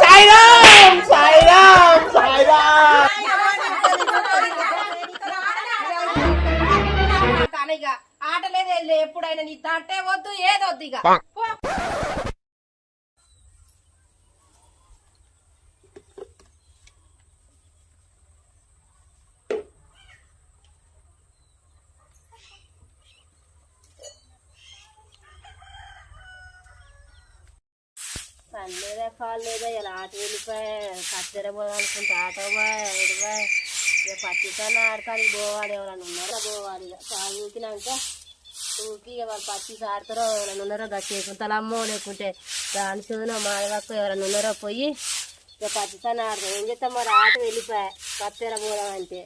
సాయిరామ్ సాయిరామ్. సాయిరామ్ ఆట లేదు. ఎప్పుడైనా నీ తట్టే వద్దు ఏదొద్దు ఇక. పని లేదా కాలు లేదా ఇలా ఆట వెళ్ళిపోయి కత్తెర పోదానుకుంటే ఆట బాయ్ ఎడిపోయా ఇక పచ్చికన్నా ఆడతానికి పోవాలి ఎవరైనా ఉన్నారో? పోవాలి ఇక. ఊకినాక ఊకి ఇక వాళ్ళు పచ్చి ఆడతారో ఎవరైనా ఉన్నారో గచ్చేకుంటాలమ్మో లేకుంటే దాని చూడనో మాదవక్క ఎవరైనా ఉన్నారో పోయి ఇక పచ్చికన్నా ఆడతాం ఏం చేస్తాం? మరి ఆట వెళ్ళిపోయా కత్తెర పోదాం అంటే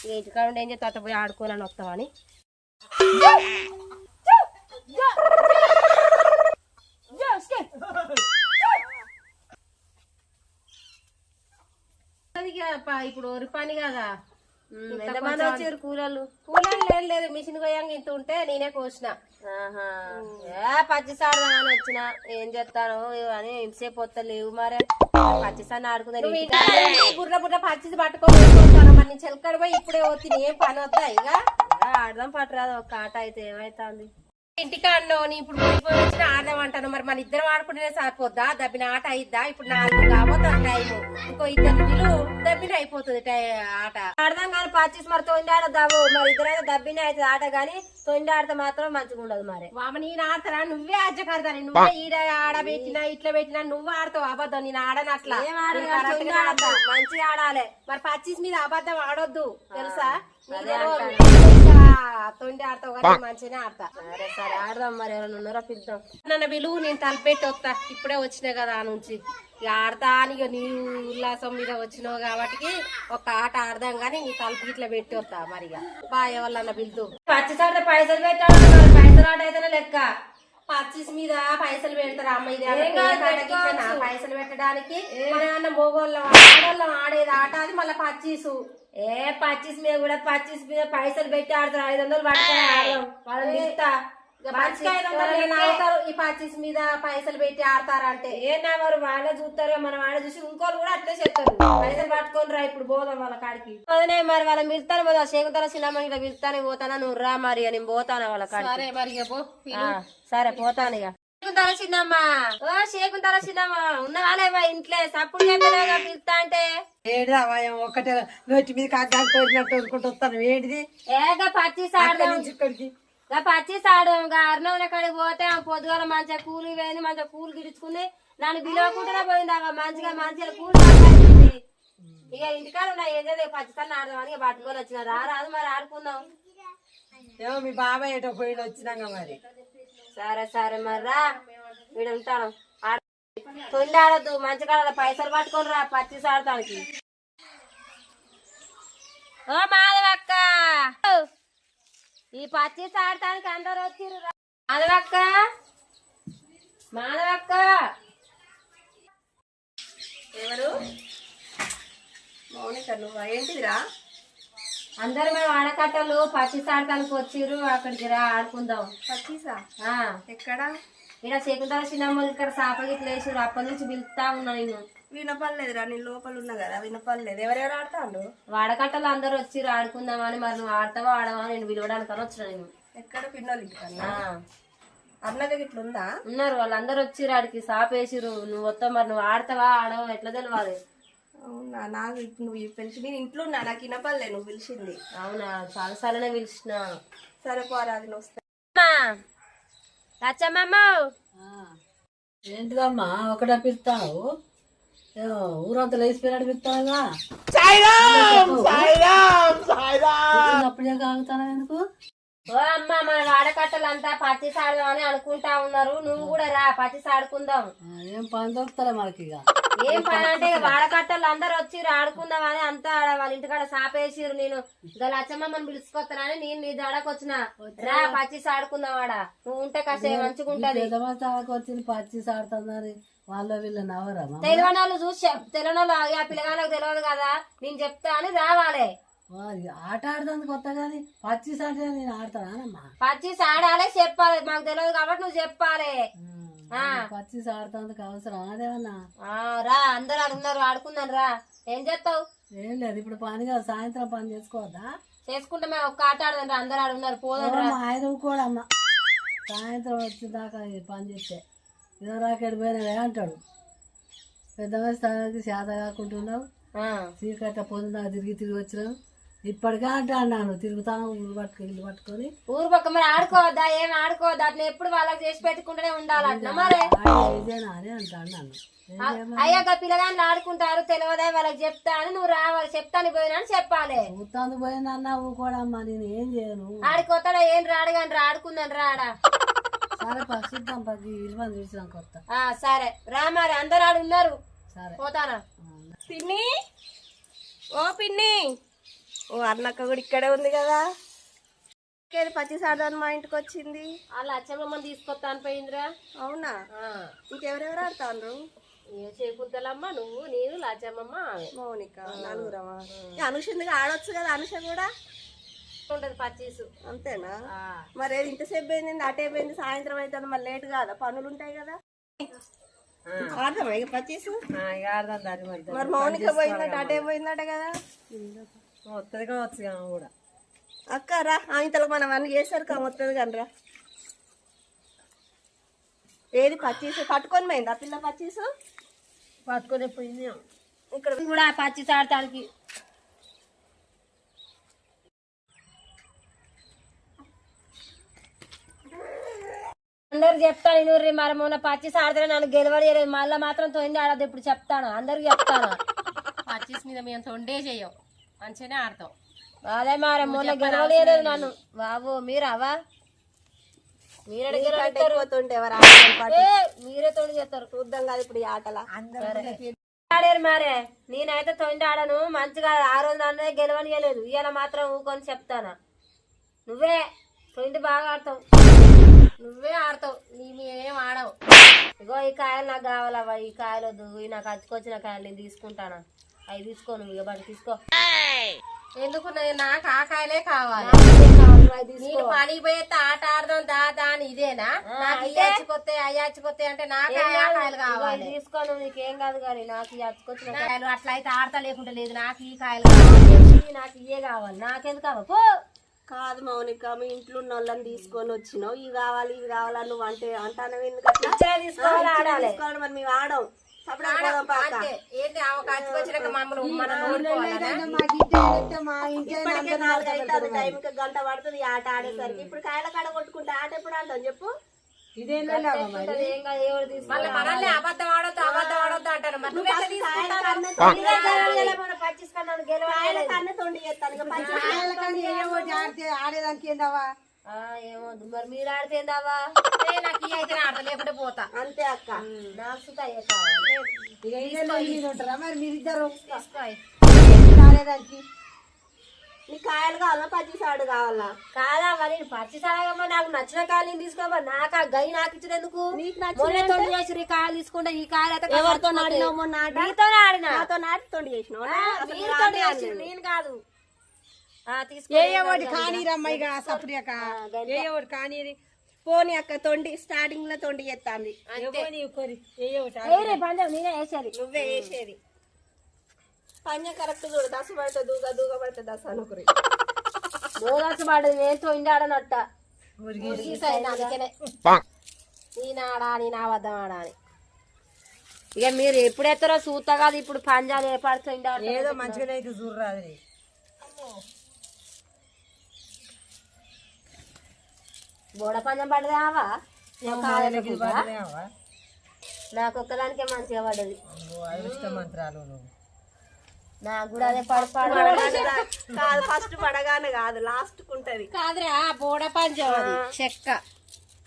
ఇక ఇంటికాడ ఉండి ఏం చేస్తా? అట్ట పోయి ఆడుకోవాలని వస్తామని అది ఇక ప- ఇప్పుడు ఒరి పని కదా ఎంతమంది వచ్చారు కూలర్లు కూలర్ లేదు లేదు. మిషన్ పోయాంగా ఇంత ఉంటే నేనే కోసిన. ఏ పచ్చిసాడదామని వచ్చిన ఏం చేస్తాను అని ఇంతసేపు వస్తా లేవు మరే. పచ్చిసాన్ని ఆడుకుందా బుర్ర బుర్ర పచ్చిది పట్టుకొని పోతాను మరి నేను చెలకడ పోయి ఇప్పుడే వచ్చి ఏం పని వద్దా ఇక? ఆడదాం పట్టరాదు ఒక ఆట అయితే ఏమైతుంది? ఇంటికాడనో నీ ఇప్పుడు పోయిపోయి వచ్చిన ఆడదాం అంటాను మరి మన ఇద్దరం ఆడుకుంటేనే సరిపోద్దా? దబ్బిన ఆట అయిద్దా? ఇప్పుడు నాలుగు కాబోతుంది టైం ఇంకో ఇద్దరు దబ్బిన అయిపోతుంది ఆట. ఆడదాం కానీ పచ్చిస్ మరి తొండి ఆడదాము మరి ఇద్దరైతే దబ్బినే అవుతుంది ఆట కానీ తొండి ఆడితే మాత్రం మంచిగా ఉండదు మరి. వామ నేను ఆడతారా? నువ్వే అజ్జకడతాను నువ్వే ఈడ ఆడబెట్టినా ఇట్లా పెట్టినా నువ్వు ఆడతావు అబద్ధం. నేను ఆడను అట్లా. మంచిగా ఆడాలి. మరి పచ్చీస్ మీద అబద్ధం ఆడొద్దు. తెలుసా? తొండి ఆడతావు కానీ మంచిగానే ఆడతా. సరే సరే ఆడదాం మరి ఎవరైనా ఉన్నారో పిలుద్దాం. నన్ను విలువ నేను తలపెట్టి వస్తా. ఇప్పుడే వచ్చినా కదా ఆ నుంచి. ఇక ఆడతా అని ఇక నీ ఉల్లాసం మీద వచ్చినావు కాబట్టి ఒక ఆట ఆడదాం కానీ నీ తలుపు ఇట్లా పెట్టి వస్తా మరి ఇక. బా ఎవరన్నా పిలుతూ పచ్చిస్ ఆడితే పైసలు పెట్టాలి పైసలు ఆట అయితేనే లెక్క. పచ్చీస్ మీద పైసలు పెడతారా అమ్మ ఇది. పైసలు పెట్టడానికి మన మోగోళ్ళం ఆడోళ్ళం ఆడేది ఆట అది మళ్ళీ పచ్చీసు. ఏ పచ్చిస్ మీద కూడా పచ్చిస్ మీద పైసలు పెట్టి ఆడతారు. ఐదు వందలు పట్టుకొని ఆడదాం. వాళ్ళని. ఆడతారు ఈ పచ్చీస్ మీద పైసలు పెట్టి ఆడతారంటే. ఏనా మరి వాళ్ళే చూస్తారు మనం వాళ్ళ చూసి ఇంకోళ్ళు కూడా అట్లే చెప్తారు పైసలు పట్టుకొని రా ఇప్పుడు పోదాం వాళ్ళ కాడికి. అదే మరి వాళ్ళ పిలుతాను పోదా. శేఖతల సినిమా ఇట్లా పిలుతాను పోతానా? నువ్వు రా మరి నేను పోతాను వాళ్ళ కాడికి? సరే పోతాను ఇక. శేకుంతల చిన్నమ్మ ఓ శేకుంతల చిన్నమ్మ ఇంట్లో? సప్పుడు చేతలేగా పిలుస్తా అంటే. ఏడు అవయం ఒక్కటే నోటి మీద కాగ్గాలు కోరినట్టు వదుకుంటూ వస్తాను. ఏంటిది? ఏగా పచ్చి సాడదాం ఇక్కడికి. పచ్చి సాడదాం ఇంకా అర్ణవుల కాడికి పోతే పొద్దుగాల మంచిగా కూలి పోయింది మంచిగా కూలి గిడుచుకుంది. నన్ను పిలవకుండానే పోయింది మంచిగా మంచిగా కూలి ఇక ఇంటికాడ ఉన్నా ఏం చేద్దాం? పచ్చిసారి ఆడదామని ఇక పట్టుకొని వచ్చిన. రా రాదు మరి ఆడుకుందాం. ఏమో మీ బాబాయ్ ఏటో పోయిన వచ్చినాక మరి. సరే సరే మరి రా. వీడు ఉంటాను తొండి ఆడద్దు మంచిగా ఆడదు పైసలు పట్టుకొని రా పచ్చి ఆడటానికి ఓ మాధవక్క. ఈ పచ్చి ఆడటానికి అందరు వచ్చిర్రు మాధవక్క. మాధవక్క. ఎవరు? మౌనిక నువ్వు? ఏంటిదిరా? అందరు మేము ఆడకట్టలు పచ్చి ఆడటానికి వచ్చిర్రు అక్కడికి రా ఆడుకుందాం. పచ్చీసా? ఆ. ఎక్కడ? ఇక్కడ శకుంతల చిన్నమ్మ ఇక్కడ సాపకి లేచారు అప్పటి నుంచి పిలుస్తా ఉన్నా నేను. వినపడలేదురా నేను లోపల ఉన్నా కదా వినపడలేదు. ఎవరెవరు ఆడతాండు వాడకట్టలు అందరూ వచ్చిర్రు ఆడుకుందామని మరి నువ్వు ఆడతావా ఆడవా నేను పిలవడానికి అని వచ్చిన నేను. ఎక్కడ పిన్నోళ్ళు ఇంటికన్నా ఆ, అన్న దగ్గర ఇట్లా ఉందా? ఉన్నారు వాళ్ళందరూ వచ్చిర్రు ఆడికి సాపేసిర్రు నువ్వు వస్తావు మరి నువ్వు ఆడతావా ఆడవా ఎట్లా తెలవాలి? అవునా? నాకు ఇప్పుడు నువ్వు పిలిచి నేను ఇంట్లో ఉన్నా నాకు వినపడలే నువ్వు పిలిచింది. అవునా? చాలా సార్లనే పిలిచిన. సరే పోరా అది నువ్వు వస్తా. లచ్చమ్మమ్మ ఏంటిదమ్మా? ఒకటే పిలుస్తావు? ఏమో ఊరంతా సాయిరామ్! సాయిరామ్! అప్పుడే కాగుతాను ఎందుకు? ఓ అమ్మ మన వాడకట్టలంతా పచ్చి సాడదామని అనుకుంటా ఉన్నారు. నువ్వు కూడా రా పచ్చి సాడుకుందాం ఏం పని దొరుకుతారా మనకి ఇక? ఏం పని అంటే వాడకట్టలు అందరు వచ్చి ఆడుకుందాం అని అంతా ఆడ వాళ్ళ ఇంటికాడ సాపేసిర్రు నేను. ఇంకా లచ్చమ్మని పిలుచుకొస్తానని నేను నీ దాడకు వచ్చిన. రా పచ్చి ఆడుకుందాం ఆడ. నువ్వు ఉంటే కాసే మంచిగా ఉంటది. వచ్చింది పచ్చి సాడుతున్నారు వాళ్ళ వీళ్ళ నవరమ్మా తెలియని వాళ్ళు చూసి తెలియని వాళ్ళు ఆ పిల్లగాళ్ళకి తెలియదు కదా నేను చెప్తా అని రావాలి ఆట ఆడుతుంది కొత్త కానీ పచ్చి సాడితే నేను ఆడతానమ్మా పచ్చి ఆడాలి చెప్పాలి. మాకు తెలియదు కాబట్టి నువ్వు చెప్పాలి. పచ్చి ఆడుతందుకు అవసరం అదేమన్నా రా అందరు అడుగున్నారు ఆడుకుందాం రా. ఏం చేస్తావు? ఏం లేదు ఇప్పుడు పని కాదు సాయంత్రం పని చేసుకోవద్దా? చేసుకుంటే మేము ఒక్క ఆట ఆడదాం రా అందరు ఆడున్నారు పోదాం రా. ఆయన కూడా అమ్మ. సాయంత్రం వచ్చిందాకా పని చేస్తే. రాకెట్ పోయినా అంటాడు. పెద్ద వయసు తనకి చేత కాకుంటున్నావు చీకట్ట పొందుదా తిరిగి తిరిగి వచ్చినావు. ఇప్పటికే అంటాను తిరుగుతాను ఊరు పట్టుకు ఇల్లు పట్టుకొని. ఊరు పక్క మరి ఆడుకోవద్దా ఏం ఆడుకోవద్దా? అట్లా ఎప్పుడు వాళ్ళకి చేసి పెట్టుకుంటూనే ఉండాలి అట్లా మరి. ఇదేనా అని అంటాను నన్ను? అయ్యాక పిల్లగాళ్ళు ఆడుకుంటారు తెలియదా? వాళ్ళకి చెప్తా అని నువ్వు రావాలి చెప్తాను పోయినా అని చెప్పాలి. చూస్తాను పోయిందన్నా కూడా అమ్మ నేను ఏం చేయను. ఆడికొత్తడా ఏం రాడు కానీ రా ఆడుకుందాం రాడా సరే పా చూద్దాం పది ఇల్లు చూసినాం కొత్త. సరే. రా మరి అందరు ఆడు ఉన్నారు సరే. పోతానా? పిన్ని? ఓ పిన్ని! ఓ అన్నక్క కూడా ఇక్కడే ఉంది కదా. ఇంకేది పచ్చి సాడదాని మా ఇంటికి వచ్చింది. వాళ్ళ అచ్చమ్మమ్మని తీసుకొస్తాను పోయిందిరా అవునా? ఇంకెవరెవరు ఆడుతాండ్రు? ఏ చేకుంటలమ్మ నువ్వు నేను లాచమ్మమ్మ ఆమె. మౌనిక నలుగురమా? ఈ అనుషందిగా ఆడొచ్చు కదా అనుష కూడా? ఉంటది పచ్చీసు. అంతేనా. మరి ఏది ఇంతసేపు అయింది అటే పోయింది సాయంత్రం అవుతుంది మరి లేట్ కాదా? పనులు ఉంటాయి కదా ఆడదామా ఇక ఆడదాం మధ్య మరి. మౌనిక పోయిందట అటే పోయిందట కదా. వస్తుంది కావచ్చు ఆమె కూడా. అక్క రా ఇంతలో మనం అన్ని చేశారు కా వస్తుంది కానీ రా. ఏది పచ్చీసు? పట్టుకొని పోయింది ఆ పిల్ల పచ్చీసు? పట్టుకొని పోయింది ఇక్కడ కూడా పచ్చీసు ఆడటానికి అందరు చెప్తాను నువ్వు మరి మొన్న పచ్చీస్ ఆడితే నన్ను గెలవలేదు మళ్ళీ మాత్రం తొంది ఆడదు ఇప్పుడు చెప్తాను. అందరికి చెప్తాను. పచ్చీస్ మీద మేము తొండే చెయ్యం. మంచిగానే ఆడతాం అదే మరి మొన్న గెలవలేదు నన్ను. బాబు మీరావా మీరే పోతుంటే ఎవరు మీరే తోడు చేస్తారు. చూద్దాం కాదు ఇప్పుడు ఈ ఆటల. ఆడారు మారే. నేనైతే తొండి ఆడను. మంచిగా ఆ రోజు నన్నే గెలవనియలేదు. ఇవాళ మాత్రం ఊకొని చెప్తానా? నువ్వే తొండి బాగా ఆడతావు. నువ్వే ఆడతావు. నీ మేమేం ఆడవు. ఇగో ఈ కాయలు నాకు కావాలవ్వ. ఈ కాయలు వద్దు. నాకు అచ్చుకొచ్చిన కాయలు నేను తీసుకుంటానా? అవి తీసుకో నువ్వు ఇక బట్టి తీసుకో. ఎందుకు నాకు ఆ కాయలే కావాలి. నేను పని పోతే ఆట ఆడదాం దాదా అని ఇదేనా? నాకు ఈ అచ్చుకొత్తే అయ్యి అచ్చుకొత్తే అంటే నాకు ఆ కాయలు కావాలి. తీసుకోను నీకేం కాదు కానీ నాకు కాయలు అట్లా అయితే ఆడతా లేకుంటే లేదు నాకు ఈ కాయలు కావాలి. నాకు ఇయే కావాలి నాకెందుకు కావాలి? కాదు మౌనిక మీ ఇంట్లో ఉన్న వాళ్ళని తీసుకొని వచ్చినావు. ఇవి కావాలి ఇవి కావాలని నువ్వు అంటే అంటానవి ఎందుకు అట్లా? ఇచ్చే తీసుకోవాలి ఇచ్చినా ఆడాలి. తీసుకోవాలి మరి మేము ఆడం ఏంటి ఆమె అచ్చుకొచ్చినాక మమ్మల్ని మనం ఓడిపోవాలనా? ఇప్పటికే నాలుగు అవుతుంది టైం ఇంకా గంట పడుతుంది ఆట ఆడేసరికి. ఇప్పుడు కాయల కాడ కొట్టుకుంటే ఆట ఎప్పుడు ఆడతాం చెప్పు? అబద్ధం ఆడొద్దు అబద్ధం ఆడొద్దు అంటారు మరి. నువ్వు ఎట్లా కాయల ఏమొద్దు మరి మీరు ఆడితేందావా నాకు ఈ అయితే ఆడతా లేకుంటే పోతా. అంతే అక్క. నాకు సుతా అయ్యే కావాలి. మరి మీరిద్దరు తీసుకో అయ్యి. నీ కాయలు కావాలా? పచ్చి సాడు కావాలా? కాదా మరి? పచ్చి సాగమ్మ నాకు నచ్చిన కాయలు నేను తీసుకోమా నాకు ఆ గై నాకు ఇచ్చిన ఎందుకు? మొన్న తొండి చేసి ఈ కాయలు తీసుకుంటే ఈ కాయలు అయితే ఎవరితో నాడినావు మొన్న ఆడినా? నాతో నాటి తొండి చేసినావు? చేసిర్రు, నేను కాదు. ఆ, తీసుకో కానీరమ్మ ఇక సపరియక ఏ ఒకటి కానీరి. పోనీ అక్క తొండి స్టార్టింగ్లో తొండి పంజాబ్ వేసేది. నువ్వే వేసేది. పంజ కరెక్ట్ చూడు దశ పడితే దూగ దూగ పడితే దశ అనుకురి. దోదాసు పడదు నేను తొండి ఆడనట్ట ఆడా నేను అబద్ధం ఆడా అని. ఇక మీరు ఎప్పుడు ఎత్తారో చూస్తా కాదు ఇప్పుడు పంజాలు ఏ పడుతుంది ఏదో మంచిగా అయితే చూడరాదు బోడ పడదావా? నాకు ఒక్కదానికే మంచిగా పడ్డది. మంత్రాలు నాకు కూడా అదే పడు పడు కాదు ఫస్ట్ పడగానే కాదు లాస్ట్ ఉంటది కాదురా బోడ అది చెక్క.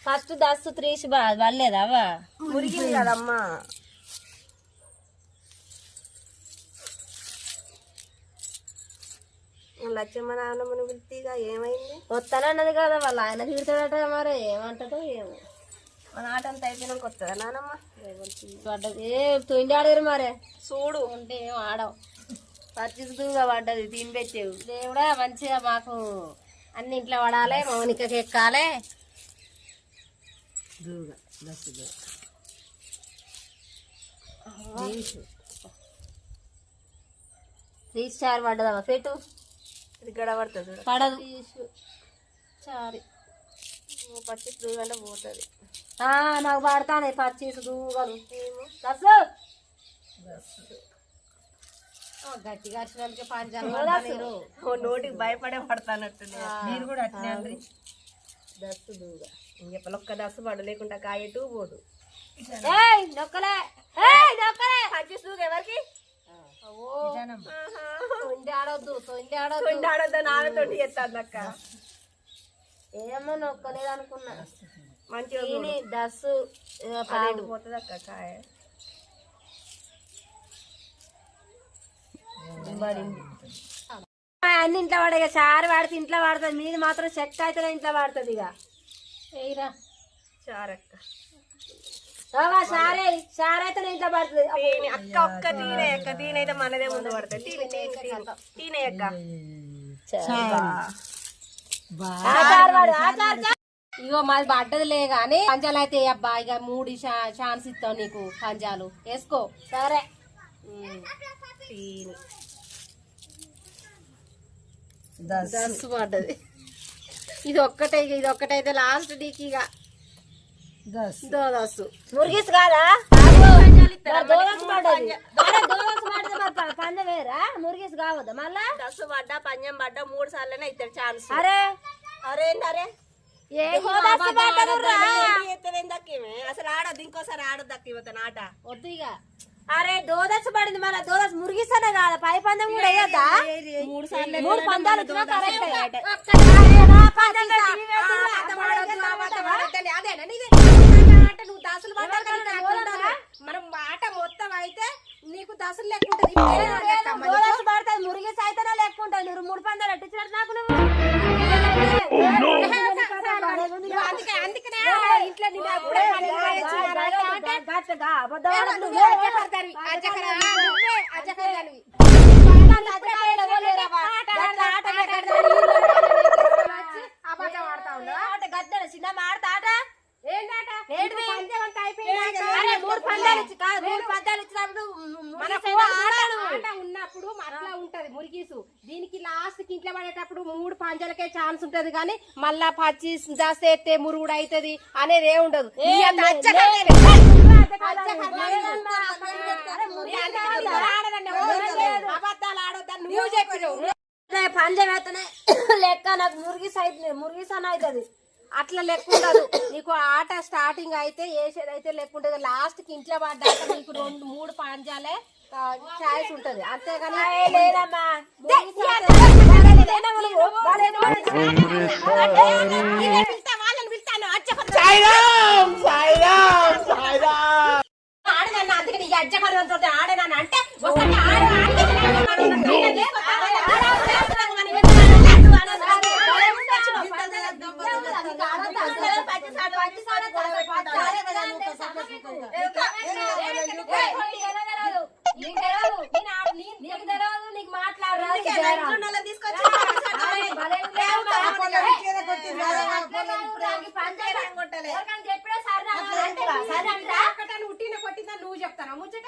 ఫస్ట్ దస్తు త్రీసి బా పడలేదావా మురిగింది కదమ్మా. లచ్చమ్మ నాన్నమ్మని పిలిచిగా ఏమైంది? వస్తానన్నది కదా వాళ్ళ ఆయన తీరుతాడట మరి ఏమంటాడో ఏమో. మన ఆట అంతా అయిపోయినాక వస్తుందా నానమ్మ? పడ్డది. ఏ తొండి ఆడారు మరి. చూడు. ఉంటే ఏం ఆడవు. పచ్చిగా పడ్డది తిని పెట్టేవు దేవుడా మంచిగా మాకు అన్ని ఇంట్లో పడాలి మౌనికకి ఎక్కాలి. తీసి చారు పడ్డదమ్మా పెట్టు. ఇది గడ పడుతుంది చూడు పడదు చారి. పచ్చి పోతుంది. ఆ, నాకు పడతానే పచ్చీసు దూగలు దస్సు గట్టిగా పంచాలు పడతారు నోటికి భయపడే పడతానట్టు మీరు కూడా అట్నే అండి. దస్సు దూగ. ఇంకెప్పలొక్క దస్సు పడు లేకుండా కాయటు పోదు. ఏయ్ నొక్కలే. ఏయ్ నొక్కలే. పచ్చి దూగ ఎవరికి? ఆడొద్దు అక్క. ఏమో నొక్కలేదు అనుకున్నా మంచిగా దస్సు. పోతుంది అక్క కాయ. అన్ని ఇంట్లో పడే ఇక చారు వాడితే ఇంట్లో వాడుతుంది. మీది మాత్రం చెక్క అయితేనే ఇంట్లో వాడుతుంది ఇక. ఏరా చారక్క. సారే సారే అయితేనే ఇంట్లో పడుతుంది. తీని అక్క ఒక్క తీనే అక్క తీనైతే మనదే ముందు పడుతుంది. తీని తీని తీని తీనే అక్క. ఆచారు వాడు ఆచారు ఇగో మాది పడ్డదిలే గాని పంజాలు అయితే అబ్బా ఇక మూడు ఛాన్స్ ఇస్తాం నీకు పంజాలు. వేసుకో. సరే. పడ్డది. ఇది ఒక్కటే ఇది ఒక్కటైతే లాస్ట్ నీకు ఇక దోరస్ పడ్డది దోరస్ మరి ప- పంద వేరా మురిగిస్ కావద్దా మళ్ళా దస్సు పడ్డా పంజం పడ్డా మూడు సార్లనే ఇస్తాడు ఛాన్స్ అరే అరే అరే? అసలు ఆడద్దు ఇంకోసారి ఆడద్దు అక్క ఇవతన ఆట వద్దు ఇక అరే దోదస్ పడింది మళ్ళా దోదస్ మురిగిస్తానే కాదా పై పందెం కూడా వేయద్దా మూడు సార్లు మూడు పందాలు కరెక్ట్ నీకు దశలు లేకుంటది దీనికి లాస్ట్కి ఇంట్లో పడేటప్పుడు మూడు పంజలకే ఛాన్స్ ఉంటది కానీ మళ్ళా పచ్చి దాస్తే ఎత్తే మురుగుడు అవుతది అనేది ఏ ఉండదు పంజం వేస్తనే లెక్క నాకు మురిగిస్ అయితే మురిగిస్ అని అవుతుంది అట్లా లెక్క ఉండదు నీకు ఆట స్టార్టింగ్ అయితే వేసేది అయితే లెక్క ఉంటుంది లాస్ట్కి ఇంట్లో పడ్డాక నీకు రెండు మూడు పంజాలే ఛాయిస్ ఉంటది అంతేగాని లేదమ్మా వాళ్ళని పిలుస్తాను సాయిరామ్ సాయిరామ్ సాయిరామ్ ఆడనన్న అందుకని ఈ అజ్జకరంతో ఆడనన్న అంటే ఒకటి ఆడ ఆడితే ఉట్టిన కొట్టిందా నువ్వు చెప్తాను ముచ్చట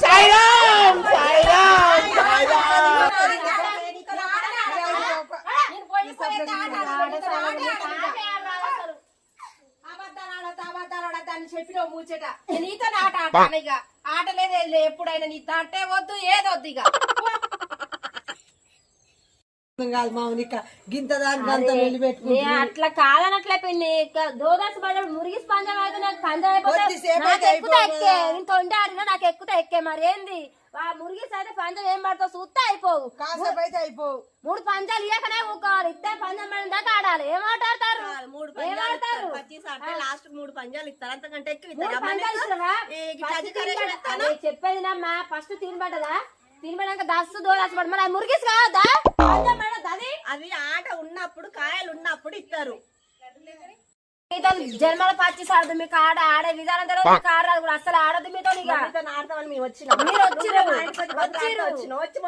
సాయిరామ్ సాయిరామ్ సాయిరామ్ చెప్పినావు ముచ్చట నీతో ఆట ఆడతాను ఇక. ఆట లేదే ఎప్పుడైనా నీ తంటే వద్దు ఏదొద్దు ఇక. కాదు మామూలు గింత దాని గంత నిలబెట్టుకుంటే నే అట్లా కాదనట్లే పిన్ని. దోదాసు పడ మురిగి పంజం అయితే నాకు పంజం అయిపోతే నాకు ఎక్కుతే ఎక్కే. ఇంత ఉంటే అడిగినా నాకు ఎక్కుతే ఎక్కే. మరి ఏంది? ఆ మురిగిస్ అయితే పంజం ఏం పడతావు? చూస్తే అయిపోవు. కాసేపు అయితే అయిపోవు. మూడు పంజాలు ఇయ్యకనే ఊకోవాలి. ఇస్తే పంజం పడిన దాకా ఆడాలి. ఏం ఆటాడతారు మూడు ఏం ఆడతారు? లాస్ట్ మూడు పంజాలు ఇస్తారు అంతకంటే ఎక్కువ ఇస్తారా? అదే చెప్పేది నమ్మా. ఫస్ట్ తినబడ్డదా? తినబడాక దస్సు దోదాసు పడ. మరి మురిగిస్ అది? అది ఆట ఉన్నప్పుడు కాయలు ఉన్నప్పుడు ఇస్తారు జన్మల పచ్చి సార్ మీకు ఆడ ఆడే విధానం తర్వాత కారు రాదు అసలు ఆడదు మీతో ఆడతామని మేము వచ్చిన. వచ్చిన వచ్చి